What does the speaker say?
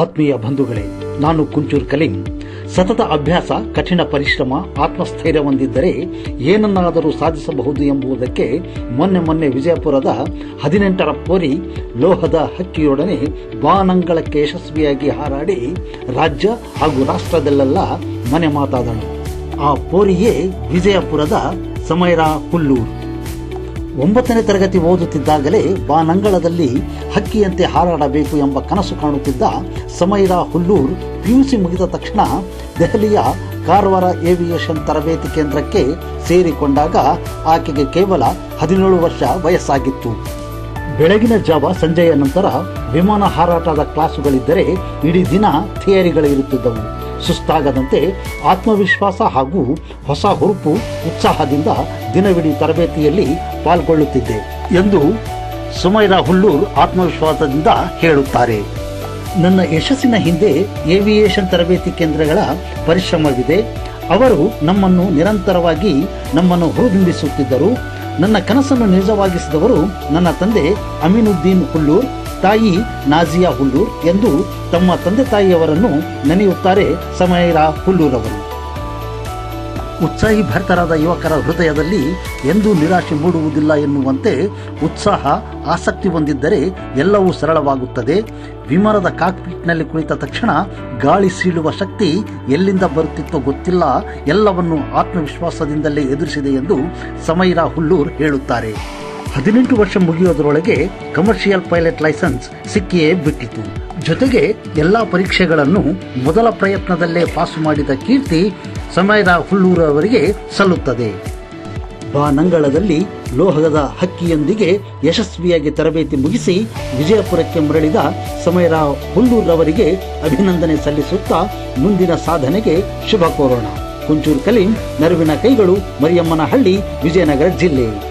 ಆತ್ಮೀಯ ಬಂಧುಗಳೇ, ನಾನು ಕುಂಚೂರ್ ಕಲೀಂ. ಸತತ ಅಭ್ಯಾಸ, ಕಠಿಣ ಪರಿಶ್ರಮ, ಆತ್ಮಸ್ಥೈರ್ಯ ಹೊಂದಿದ್ದರೆ ಏನನ್ನಾದರೂ ಸಾಧಿಸಬಹುದು ಎಂಬುದಕ್ಕೆ ಮೊನ್ನೆ ಮೊನ್ನೆ ವಿಜಯಪುರದ ಹದಿನೆಂಟರ ಪೋರಿ ಲೋಹದ ಹಕ್ಕಿಯೊಡನೆ ಬಾನಂಗಳಕ್ಕೆ ಯಶಸ್ವಿಯಾಗಿ ಹಾರಾಡಿ ರಾಜ್ಯ ಹಾಗೂ ರಾಷ್ಟ್ರದಲ್ಲೆಲ್ಲ ಮನೆ ಮಾತಾದಳು. ಆ ಪೋರಿಯೇ ವಿಜಯಪುರದ ಸಮೈರಾ ಹುಲ್ಲೂರು. ಒಂಬತ್ತನೇ ತರಗತಿ ಓದುತ್ತಿದ್ದಾಗಲೇ ಬಾನಂಗಳದಲ್ಲಿ ಹಕ್ಕಿಯಂತೆ ಹಾರಾಡಬೇಕು ಎಂಬ ಕನಸು ಕಾಣುತ್ತಿದ್ದ ಸಮೈರಾ ಹುಲ್ಲೂರ್ ಪಿಯುಸಿ ಮುಗಿದ ತಕ್ಷಣ ದೆಹಲಿಯ ಕಾರವಾರ ಏವಿಯೇಷನ್ ತರಬೇತಿ ಕೇಂದ್ರಕ್ಕೆ ಸೇರಿಕೊಂಡಾಗ ಆಕೆಗೆ ಕೇವಲ ಹದಿನೇಳು ವರ್ಷ ವಯಸ್ಸಾಗಿತ್ತು. ಬೆಳಗಿನ ಜಾವ ಸಂಜೆಯ ನಂತರ ವಿಮಾನ ಹಾರಾಟದ ಕ್ಲಾಸುಗಳಿದ್ದರೆ ಇಡೀ ದಿನ ಥಿಯರಿಗಳಿರುತ್ತಿದ್ದವು ಸುಸ್ತಾಗದಂತೆ ಆತ್ಮವಿಶ್ವಾಸ ಹಾಗೂ ಹೊಸ ಹುರುಪು ಉತ್ಸಾಹದಿಂದ ದಿನವಿಡೀ ತರಬೇತಿಯಲ್ಲಿ ಪಾಲ್ಗೊಳ್ಳುತ್ತಿದ್ದೆ ಎಂದು ಸುಮೈರಾ ಹುಲ್ಲೂರ್ ಆತ್ಮವಿಶ್ವಾಸದಿಂದ ಹೇಳುತ್ತಾರೆ. ನನ್ನ ಯಶಸ್ಸಿನ ಹಿಂದೆ ಏವಿಯೇಷನ್ ತರಬೇತಿ ಕೇಂದ್ರಗಳ ಪರಿಶ್ರಮವಿದೆ. ಅವರು ನಮ್ಮನ್ನು ನಿರಂತರವಾಗಿ ನಮ್ಮನ್ನು ಹುರಿದುಂಬಿಸುತ್ತಿದ್ದರು ನನ್ನ ಕನಸನ್ನು ನಿಜವಾಗಿಸಿದವರು ನನ್ನ ತಂದೆ ಅಮೀನುದ್ದೀನ್ ಹುಲ್ಲೂರ್. ತಾಯಿ ನಾಜಿಯಾ ಹುಲ್ಲೂರ್ ಎಂದು ತಮ್ಮ ತಂದೆ ತಾಯಿಯವರನ್ನು ನೆನೆಯುತ್ತಾರೆ ಸಮೈರಾ ಹುಲ್ಲೂರ್ ಅವರು ಉತ್ಸಾಹಿ ಭರ್ತರಾದ ಯುವಕರ ಹೃದಯದಲ್ಲಿ ಎಂದೂ ನಿರಾಶೆ ಮೂಡುವುದಿಲ್ಲ ಎನ್ನುವಂತೆ ಉತ್ಸಾಹ, ಆಸಕ್ತಿ ಹೊಂದಿದ್ದರೆ ಎಲ್ಲವೂ ಸರಳವಾಗುತ್ತದೆ. ವಿಮಾನದ ಕಾಕ್ಪಿಟ್ನಲ್ಲಿ ಕುಳಿತ ತಕ್ಷಣ ಗಾಳಿ ಸೀಳುವ ಶಕ್ತಿ ಎಲ್ಲಿಂದ ಬರುತ್ತಿತ್ತೋ ಗೊತ್ತಿಲ್ಲ. ಎಲ್ಲವನ್ನು ಆತ್ಮವಿಶ್ವಾಸದಿಂದಲೇ ಎದುರಿಸಿದೆ ಎಂದು ಸಮೈರಾ ಹುಲ್ಲೂರ್ ಹೇಳುತ್ತಾರೆ. ಹದಿನೆಂಟು ವರ್ಷ ಮುಗಿಯೋದ್ರೊಳಗೆ ಕಮರ್ಷಿಯಲ್ ಪೈಲಟ್ ಲೈಸೆನ್ಸ್ ಸಿಕ್ಕಿಯೇ ಬಿಟ್ಟಿತು. ಜೊತೆಗೆ ಎಲ್ಲಾ ಪರೀಕ್ಷೆಗಳನ್ನು ಮೊದಲ ಪ್ರಯತ್ನದಲ್ಲೇ ಪಾಸು ಮಾಡಿದ ಕೀರ್ತಿ ಸಮಯದ ಹುಲ್ಲೂರವರಿಗೆ ಸಲ್ಲುತ್ತದೆ. ಬಾನಂಗಳದಲ್ಲಿ ಲೋಹದ ಹಕ್ಕಿಯೊಂದಿಗೆ ಯಶಸ್ವಿಯಾಗಿ ತರಬೇತಿ ಮುಗಿಸಿ ವಿಜಯಪುರಕ್ಕೆ ಮರಳಿದ ಸಮಯರಾವ್ ಹುಲ್ಲೂರವರಿಗೆ ಅಭಿನಂದನೆ ಸಲ್ಲಿಸುತ್ತಾ ಮುಂದಿನ ಸಾಧನೆಗೆ ಶುಭ ಕೋರೋಣ ಕುಂಚೂರು ಕಲೀಂ ನರುವಿನ ಕೈಗಳು ಮರಿಯಮ್ಮನಹಳ್ಳಿ, ವಿಜಯನಗರ ಜಿಲ್ಲೆ.